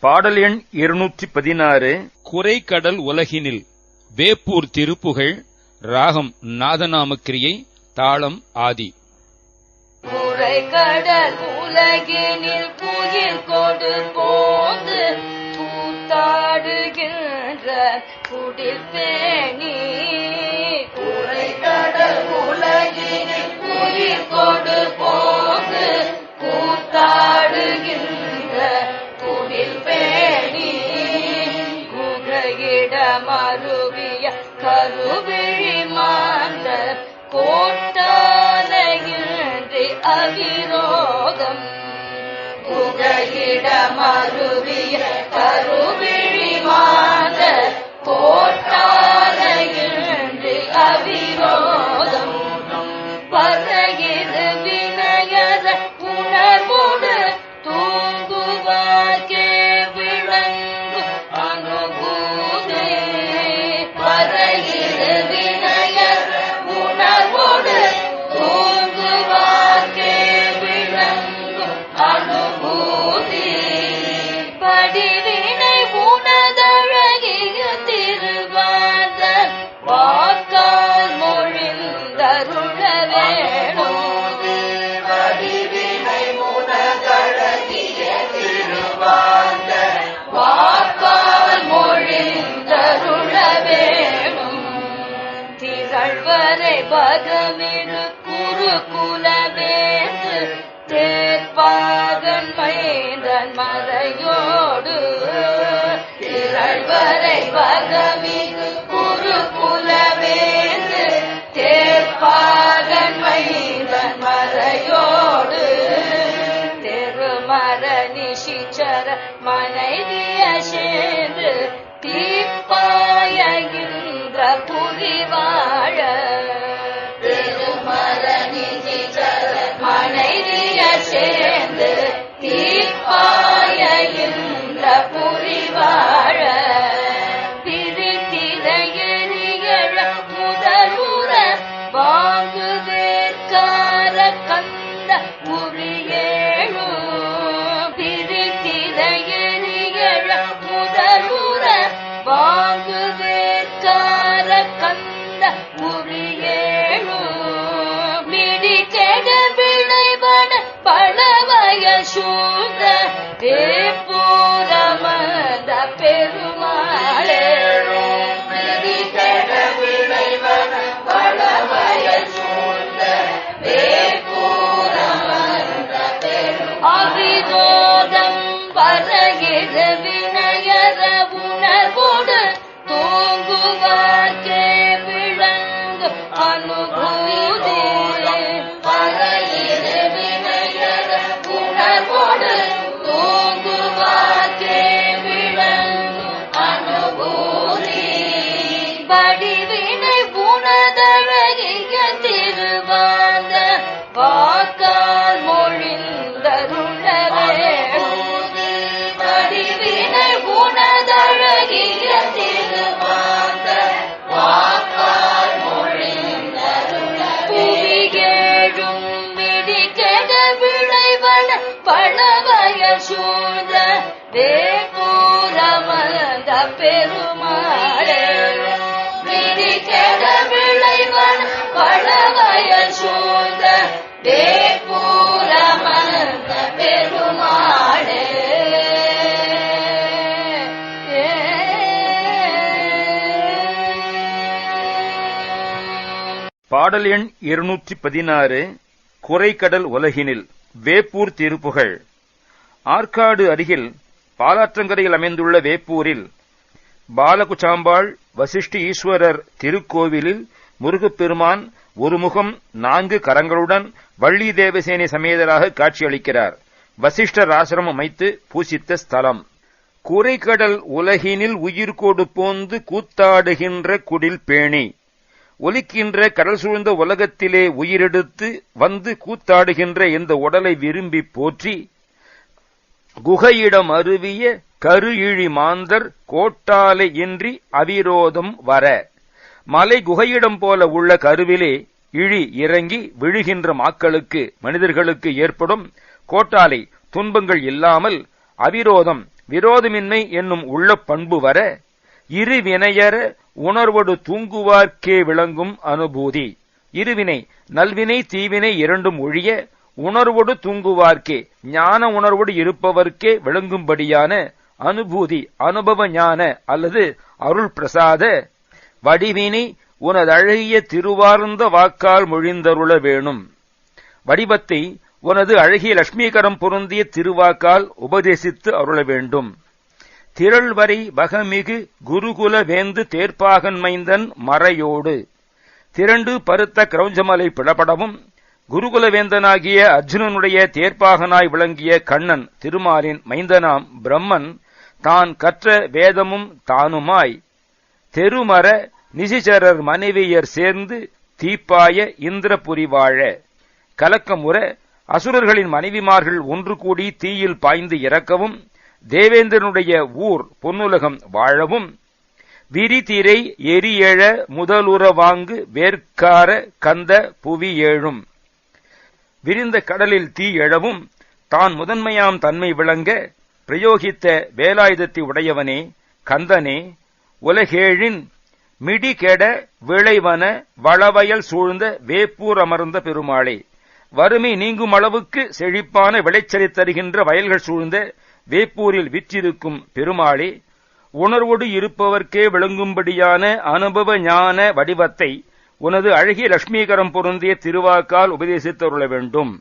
பாடல் எண் இருநூற்றி பதினாறு. குறைக்கடல் உலகினில் வேப்பூர் திருப்புகழ் ராகம் நாதநாமக்கிரியை தாளம் ஆதி. கடல் உலகினில் புயல் கொடு குடில் பேணி. கடல் உலகினில் புயல் கொடு போந்து கூத்தாடுகின்ற குடில் பேணி. குகையிட மருவிய கருவிழி மாந்த கோட்டாலையின்றி அவிரோதம் குகையிட மருவிய கருவிழி கோட்டாலையின்றி பகமிரு குரு குலவேந்து தேர்ப்பாகன் மைந்தன் மறையோடு திகழ்வரை பகமிரு குரு குலவேந்து தேர்ப்பாகன் மைந்தன் மறையோடு தெருமர நிஷிச்சர மனைவிய சேர்ந்து தீப்பாய புரிவாழ புரிவா பழவய சூழ்ந்த பெருமாளே. மிடிகெட அவிரோதம் வரையிட வினயர உணர்வோடு தூங்குவார்க்கே சூழ்ந்த வேப்பூரமந்த பெருமாளே மிடிகெட விளைவன் பழவய சூழ்ந்த வேப்பூரமந்த பெருமாளே. பாடல் எண் இருநூற்றி பதினாறு குறைக்கடல் உலகினில் வேப்பூர் திருப்புகழ். ஆற்காடு அருகில் பாலாற்றங்கரையில் அமைந்துள்ள வேப்பூரில் பாலகுச்சாம்பாள் வசிஷ்டி ஈஸ்வரர் திருக்கோவிலில் முருகப்பெருமான் ஒரு முகம் நான்கு கரங்களுடன் வள்ளி தேவசேனை சமேதராக காட்சியளிக்கிறார். வசிஷ்டர் ஆசிரமம் அமைத்து பூசித்த ஸ்தலம். குறைக்கடல் உலகினில் உயிர்கோடு போந்து கூத்தாடுகின்ற குடில் பேணி. ஒலிக்கின்ற கடல் சூழ்ந்த உலகத்திலே உயிரெடுத்து வந்து கூத்தாடுகின்ற இந்த உடலை விரும்பி போற்றி குகையிடம் அருவிய கரு இழி மாந்தர் கோட்டாலை இன்றி அவிரோதம் வர. மலை குகையிடம் போல உள்ள கருவிலே இழி இறங்கி விழுகின்ற மாக்களுக்கு மனிதர்களுக்கு ஏற்படும் கோட்டாலை துன்பங்கள் இல்லாமல் அவிரோதம் விரோதமின்மை என்னும் உள்ள பண்பு வர இருவினையர உணர்வொடு தூங்குவார்க்கே விளங்கும் அனுபூதி. இருவினை நல்வினை தீவினை இரண்டும் ஒழிய உணர்வோடு தூங்குவார்க்கே ஞான உணர்வோடு இருப்பவர்க்கே விளங்கும்படியான அனுபூதி அனுபவ ஞான அல்லது அருள் பிரசாத வடிவினை உனதழகிய திருவார்ந்த வாக்கால் மொழிந்தருள வேணும். வடிவத்தை உனது அழகிய லட்சுமிகரம் பொருந்திய திருவாக்கால் உபதேசித்து அருள வேண்டும். திரள்வரை வகமிகு குருகுல வேந்து தேர்ப்பாகன்மைந்தன் மறையோடு. திரண்டு பருத்த கிரௌஞ்சமலை பிளபடவும் குருகுலவேந்தனாகிய அர்ஜுனனுடைய தேர்ப்பாகனாய் விளங்கிய கண்ணன் திருமாலின் மைந்தனாம் பிரம்மன் தான் கற்ற வேதமும் தானுமாய். தெருமர நிசிச்சரர் மனைவியர் சேர்ந்து தீப்பாய இந்திரபுரி வாழ. கலக்கமுற அசுரர்களின் மனைவிமார்கள் ஒன்று கூடி தீயில் பாய்ந்து இறக்கவும் தேவேந்திரனுடைய ஊர் பொன்னுலகம் வாழவும். விரிதிரை எரியெழ முதலுற வாங்கு வேர்க்கார கந்த புவி ஏழும். விரிந்த கடலில் தீ எழவும் தான் முதன்மையாம் தன்மை விளங்க பிரயோகித்த வேலாயுதத்தை உடையவனே கந்தனே உலகேழின் மிடி கெட விளைவன வளவயல் சூழ்ந்த வேப்பூர் அமர்ந்த பெருமாளே வறுமை நீங்கும் அளவுக்கு செழிப்பான விளைச்சலை தருகின்ற வயல்கள் சூழ்ந்த வேப்பூரில் விற்றிருக்கும் பெருமாளே உணர்வோடு இருப்பவர்க்கே விளங்கும்படியான அனுபவ ஞான வடிவத்தை உனது அழகிய லட்சுமீகரம் பொருந்திய திருவாக்கால் உபதேசித்தருள வேண்டும்.